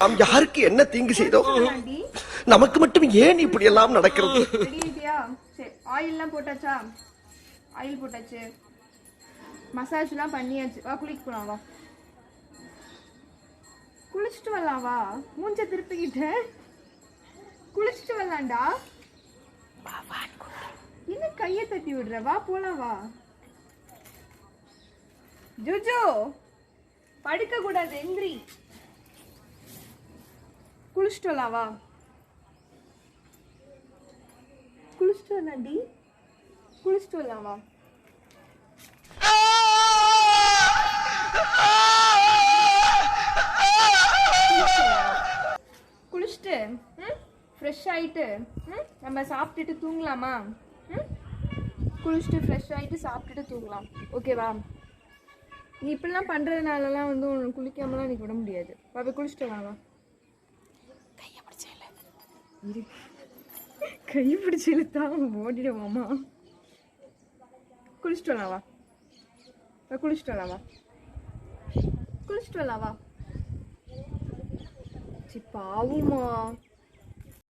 நாம் யாருக்கு என்ன தீங்கு செய்தோம் நமக்கு மட்டும் ஏன் இப்படி எல்லாம் நடக்கிறது ஆயில்லாம் போட்டாச்சா? ஆயில் போட்டாச்சு. மசாஜ்லாம் பண்ணியாச்சு. வா குளிக்க போலாம் வா. குளிச்சுட்டு வரலாம் வா. மூஞ்ச திருப்பிக்கிட்ட. குளிச்சுட்டு வரலாம்டா. என்ன கையை தட்டி விடுற? வா போலாம் வா. ஜோஜோ படுக்க கூடாது எந்திரி. குளிச்சுட்டு வரலாம் வா குளிச்சுட்டு வரலாம்டி குளிச்சுட்டு வரலாம் வா குளிச்சுட்டு ம் ஃப்ரெஷ் ஆகிட்டு நம்ம சாப்பிட்டுட்டு தூங்கலாமா? குளிச்சுட்டு ஃப்ரெஷ் ஆகிட்டு சாப்பிட்டுட்டு தூங்கலாம். ஓகேவா நீ இப்படிலாம் பண்ணுறதுனாலலாம் வந்து உனக்கு குளிக்காமலாம் நீ விட முடியாது. பாப்பா குளிச்சுட்டு வாங்க இரு கை பிடிச்சி இழுத்தா ஓடிடுவாமா குளிச்சுட்டு வரலாம் வா. குளிச்சுட்டு வரலாம் வா. குளிச்சுட்டு வரலாம் வா. சி பாவுமா